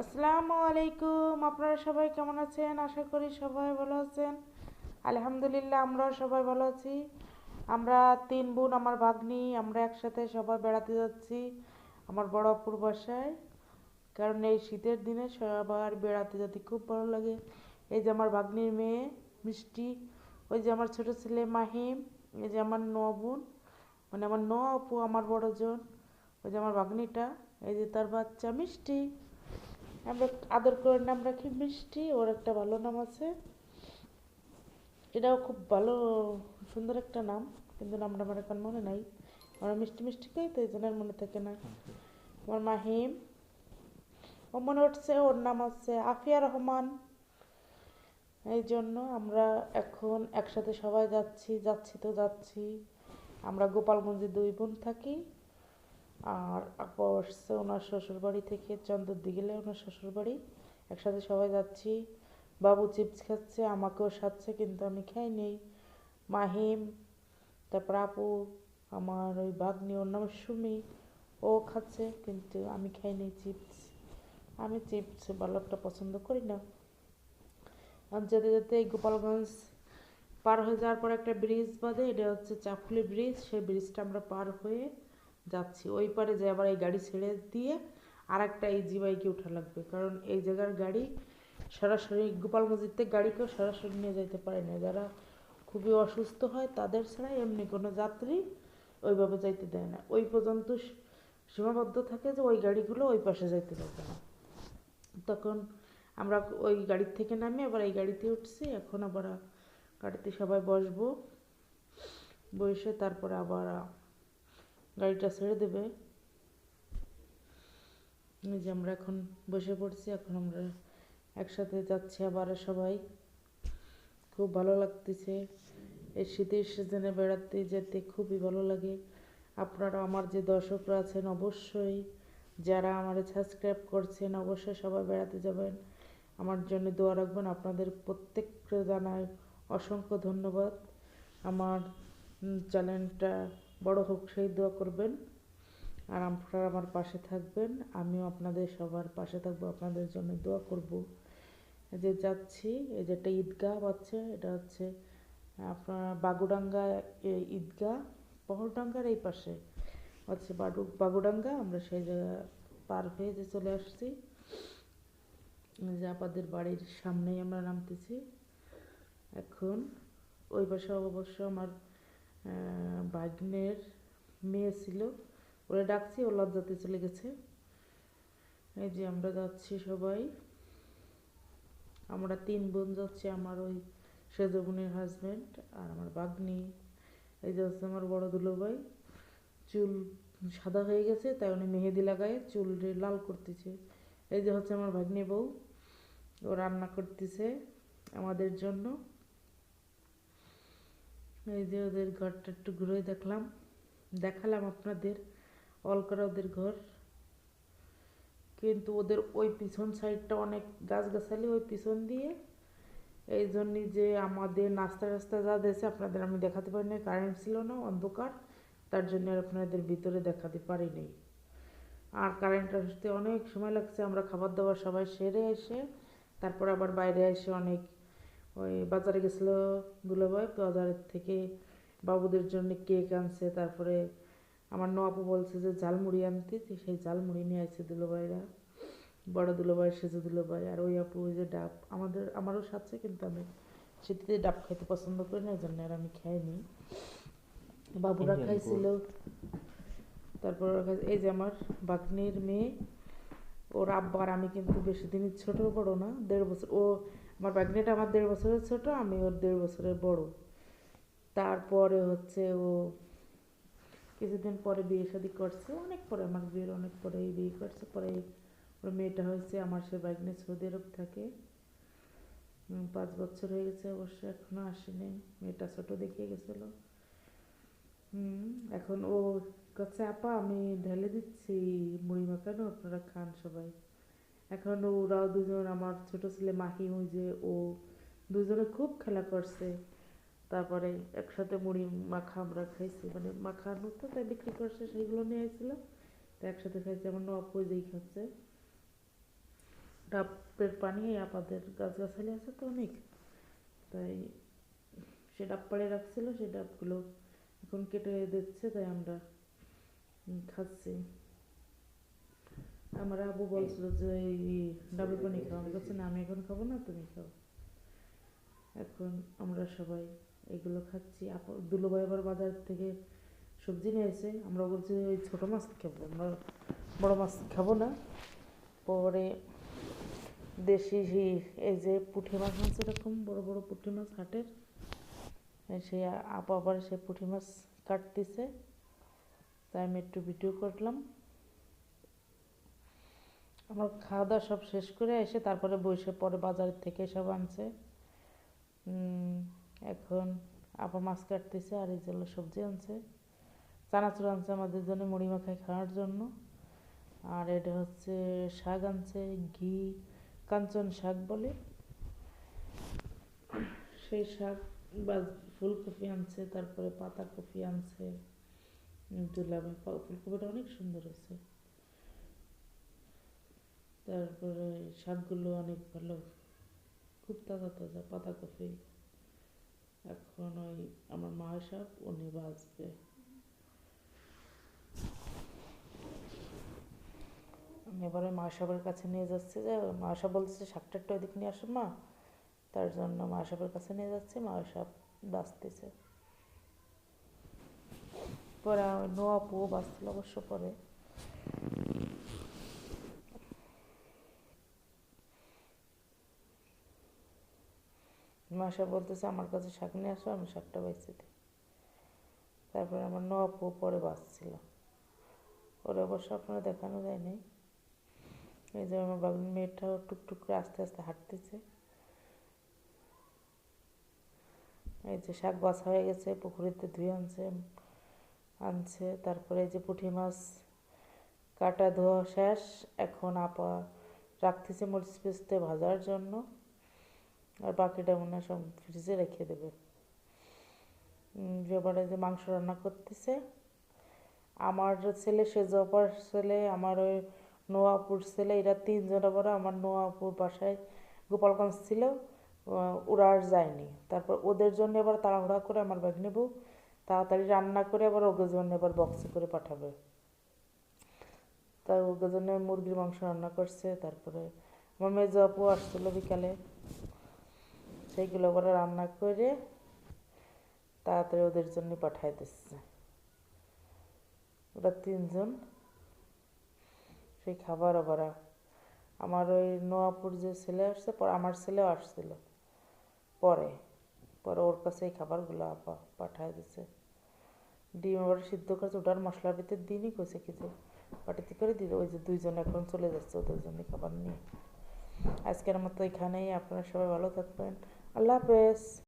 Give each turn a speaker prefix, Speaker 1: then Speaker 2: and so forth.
Speaker 1: আসসালামু আলাইকুম, আপনারা সবাই কেমন আছেন? আশা করি সবাই ভালো আছেন। আলহামদুলিল্লাহ, আমরাও সবাই ভালো আছি। আমরা তিন বোন, আমার ভাগ্নি, আমরা একসাথে সবাই বেড়াতে যাচ্ছি আমার বড় অপুর বাসায়। কারণ এই শীতের দিনে সবার বেড়াতে যেতে খুব ভালো লাগে। এই যে আমার ভাগ্নির মেয়ে, মিষ্টি, ওই যে আমার ছোট ছেলে মাহিম, এই যে আমার ন বোন মানে আমার ন অপু আমার বড়জন, ওই যে আমার ভাগ্নিটা, এই যে তার বাচ্চা মিষ্টি। আমরা আদর করে নাম রাখি মিষ্টি ওর একটা ভালো নাম আছে। এটাও খুব ভালো সুন্দর একটা নাম কিন্তু নামটা আমার এখন মনে নাই। আমরা মিষ্টি মিষ্টি খাই তো এই জন্য মনে থাকে না। আমার মাহিম ও মনে উঠছে ওর নাম আছে আফিয়া রহমান। এই জন্য আমরা এখন একসাথে সবাই যাচ্ছি যাচ্ছি তো যাচ্ছি। আমরা গোপালগঞ্জে দুই বোন থাকি। আর আপু আসছে, ওনার শ্বশুর বাড়ি থেকে চন্দ্রদি গেলে ওনার শ্বশুর বাড়ি। একসাথে সবাই যাচ্ছি। বাবু চিপস খাচ্ছে, আমাকেও সাথছে কিন্তু আমি খাই নেই। মাহিম, তারপর আপু, আমার ওই বাগনি ওর নাম সুমি, ও খাচ্ছে, কিন্তু আমি খাই নেই চিপস। আমি চিপস ভালো একটা পছন্দ করি না। যেতে যেতে গোপালগঞ্জ পার হয়ে যাওয়ার পর একটা ব্রিজ বাদে এটা হচ্ছে চাকুলি ব্রিজ সেই ব্রিজটা আমরা পার হয়ে যাচ্ছি। ওই পারে যে আবার এই গাড়ি ছেড়ে দিয়ে আর একটা এই জি বাইকে উঠা লাগবে। কারণ এই জায়গার গাড়ি সরাসরি গোপালগঞ্জের থেকে গাড়ি কেউ সরাসরি নিয়ে যেতে পারে না। যারা খুবই অসুস্থ হয়, তাদের ছাড়া এমনি কোনো যাত্রী ওইভাবে যাইতে দেয় না। ওই পর্যন্ত সীমাবদ্ধ থাকে যে ওই গাড়িগুলো ওই পাশে যাইতে দেবে না। তখন আমরা ওই গাড়ির থেকে নামে, আবার এই গাড়িতে উঠছি। এখন আবার গাড়িতে সবাই বসবো। বসে তারপরে আবার গাড়িটা ছেড়ে দেবে। এই যে আমরা এখন বসে পড়ছি, এখন আমরা একসাথে যাচ্ছি আবার সবাই। খুব ভালো লাগতেছে। এই শীতের সিজনে বেড়াতে যেতে খুবই ভালো লাগে। আপনারা আমার যে দর্শকরা আছেন, অবশ্যই যারা আমার সাবস্ক্রাইব করছেন, অবশ্যই সবাই বেড়াতে যাবেন। আমার জন্য দোয়া রাখবেন। আপনাদের প্রত্যেককে জানাই অসংখ্য ধন্যবাদ। আমার চ্যানেলটা বড় হোক সেই দোয়া করবেন। আর আপনারা আমার পাশে থাকবেন। আমিও আপনাদের সবার পাশে থাকব, আপনাদের জন্য দোয়া করব। যে যাচ্ছি, এই যে একটা ঈদগাহ আছে, এটা হচ্ছে আপনার বাগুডাঙ্গা ঈদগাহ পহরডাঙ্গার এই পাশে হচ্ছে বাডু, বাগুডাঙ্গা, আমরা সেই জায়গা পার হয়ে যে চলে আসছি। যে আপাদের বাড়ির সামনেই আমরা নামতেছি। এখন ওই পাশে অবশ্য আমার ভাগ্নের মেয়ে ছিল। ওরা ডাকছি ও লজ্জাতে চলে গেছে। এই যে আমরা যাচ্ছি সবাই। আমরা তিন বোন যাচ্ছি, আমার ওই সেজ বোনের হাজব্যান্ড আর আমার বাগনি এই যে হচ্ছে আমার বড় দুলো ভাই। চুল সাদা হয়ে গেছে, তাই উনি মেহেদি লাগায়, চুল লাল করতেছে। এই যে হচ্ছে আমার ভাগ্নি বউ। ও রান্না করতেছে আমাদের জন্য। এই যে ওদের ঘরটা একটু ঘুরে দেখলাম, দেখালাম আপনাদের, অল করা ওদের ঘর। কিন্তু ওদের ওই পিছন সাইডটা অনেক গাছগাছালি ওই পিছন দিয়ে। এই জন্যই যে আমাদের নাস্তা রাস্তা যা দিয়েছে আপনাদের আমি দেখাতে পারিনি, কারেন্ট ছিল না, অন্ধকার, তার জন্য আর আপনাদের ভিতরে দেখাতে পারিনি। আর কারেন্ট আসতে অনেক সময় লাগছে, আমরা খাবার দাবার সবাই সেরে এসে, তারপর আবার বাইরে এসে অনেক ওই বাজারে গেছিল দুলাভাই বাজারের থেকে বাবুদের জন্য কেক আনছে তারপরে আমার নবাবু বলছে যে ঝালমুড়ি আনতে সেই ঝালমুড়ি নিয়ে আসছে দুলোভাইরা। বড় দুলোভাই সেজে দুলোভাই আর ওই আপু ওই যে ডাব আমাদের আমারও সাথে কিন্তু আমি শীতে ডাব খাইতে পছন্দ করি না এই জন্য আর আমি খাইনি। বাবুরা খাইছিল তারপর এই যে আমার বাগনির মেয়ে ওর আব্বার আমি কিন্তু বেশি দিনই ছোট বড় না দেড় বছর ও আমার বাগনিটা আমার দেড় বছরের ছোট, আমি ওর দেড় বছরের বড়। তারপরে হচ্ছে ও কিছুদিন পরে বিয়ে শাদি করছে, অনেক পরে, আমার বিয়ের অনেক পরে এই বিয়ে করছে, পরে ওর মেয়েটা হয়েছে আমার সে বাগনে সৌদি আরব থাকে। পাঁচ বছর হয়ে গেছে, অবশ্য এখনও আসেনি, মেয়েটা ছোট দেখিয়ে গেছিল। এখন ও কাছে আপা, আমি ঢেলে দিচ্ছি, মুড়ি মাখানো, আপনারা খান সবাই। এখন ওরাও দুজন, আমার ছোট ছেলে মাহি ওই যে ও দুজনে খুব খেলা করছে। তারপরে একসাথে মুড়ি মাখা আমরা খাইছি। মানে মাখানো তো তাই বিক্রি করছে, সেইগুলো নিয়ে আসছিলাম তো একসাথে খাইছি। আমার নবাব যেই খাচ্ছে। ডাবের পানি, আপাদের গাছগাছালি আছে তো অনেক। তাই সে ডাব পাড়ে রাখছিল সেই ডাবগুলো এখন কেটে দিচ্ছে, তাই আমরা খাচ্ছি। আমার আবু বলছিল যে, এই ডাবের পানি খাও। আমি বলছি, না, আমি এখন খাব না, তুমি খাও। এখন আমরা সবাই এগুলো খাচ্ছি। দুলোভাই আবার বাজার থেকে সবজি নিয়ে এসে, আমরা বলছি ওই ছোটো মাছ খাব। আমরা বড় মাছ খাব না। পরে দেশি এই যে পুঁটি মাছ আছে এরকম, বড় বড় পুঁটি মাছ হাটের সে আপা আবার সে পুঁটি মাছ কাটতেছে। তাই আমি একটু ভিডিও করলাম। আমার খাওয়া দাওয়া সব শেষ করে এসে তারপরে বসে পরে বাজার থেকে সব আনছে। এখন আপা মাছ কাটতেছে আর এই যে সবজি আনছে। চানাচুর আনছে আমাদের জন্য মুড়ি মাখায় খাওয়ার জন্য। আর এটা হচ্ছে শাক আনছে, ঘি, কাঞ্চন শাক বলে। সেই শাক বা ফুলকপি আনছে, তারপরে পাতাকপি আনছে। দুলাবে ফুলকপিটা অনেক সুন্দর হয়েছে। তারপরে শাকগুলো অনেক ভালো। খুব তাজা তাজা, পাতাকপি। এখন ওই আমার মা সাপ উনি বাঁচবে আমি এবারে মা সাহেবের কাছে নিয়ে যাচ্ছি যে, মা সাহেব বলতেছে শাকটা একটু ওইদিকে নিয়ে আসো মা। তার জন্য মা সাহেবের কাছে নিয়ে যাচ্ছি, মা সাহেব বাঁচতেছে পরে নোয়া পুও বাঁচছিল অবশ্য পরে। মা সাহেব বলতেছে, আমার কাছে শাক নিয়ে আসো, আমি শাকটা বেঁচে দিই। তারপরে আমার নোয়া পু পরে বাঁচছিল। ওরে অবশ্য আপনারা দেখানো যায়নি। এই যে আমার বাবুর মেয়েটাও টুকটুক করে আস্তে আস্তে হাঁটতেছে। এই যে শাক বাছা হয়ে গেছে, পুকুরেতে ধুয়ে আনছে আনছে। তারপরে এই যে পুঁটি মাছ কাটা ধোয়া শেষ। এখন আপা রাখতেছে মরিচ পেস্তে ভাজার জন্য। আর বাকিটা হয় সব ফ্রিজে রেখে দেবে। এবারে যে মাংস রান্না করতেছে, আমার ছেলে সেজপার ছেলে, আমার ওই নোয়াপুর ছেলে, এরা তিনজন আবার আমার নোয়াপুর বাসায় গোপালগঞ্জ ছিল ওরা আর যায়নি। তারপর ওদের জন্য এবার তাড়াহুড়া করে আমার ব্যাগ নেব, তাড়াতাড়ি রান্না করে আবার ওদের জন্য এবার বক্সে করে পাঠাবে। তাই ওদের জন্য মুরগির মাংস রান্না করছে, তারপরে আমার মেজো আপু আসছিল বিকালে। সেইগুলো আবার রান্না করে তাড়াতাড়ি ওদের জন্য পাঠাই দিচ্ছে। ওরা তিনজন। সেই খাবার আবার আমার ওই নোয়াপুর যে ছেলে আসছে, পরে আমার ছেলেও আসছিল। পরে পরে ওর কাছে এই খাবারগুলো আপা পাঠায় দিছে। ডিম আবার সিদ্ধ করেছে, ওটার মশলার ভিতর দিনই কইছে কি যে পাটিতে করে দিল ওই যে দুইজন এখন চলে যাচ্ছে ওদের জন্য খাবার নিয়ে। আজকের মতো এখানেই, আপনারা সবাই ভালো থাকবেন। আল্লাহ হাফেজ।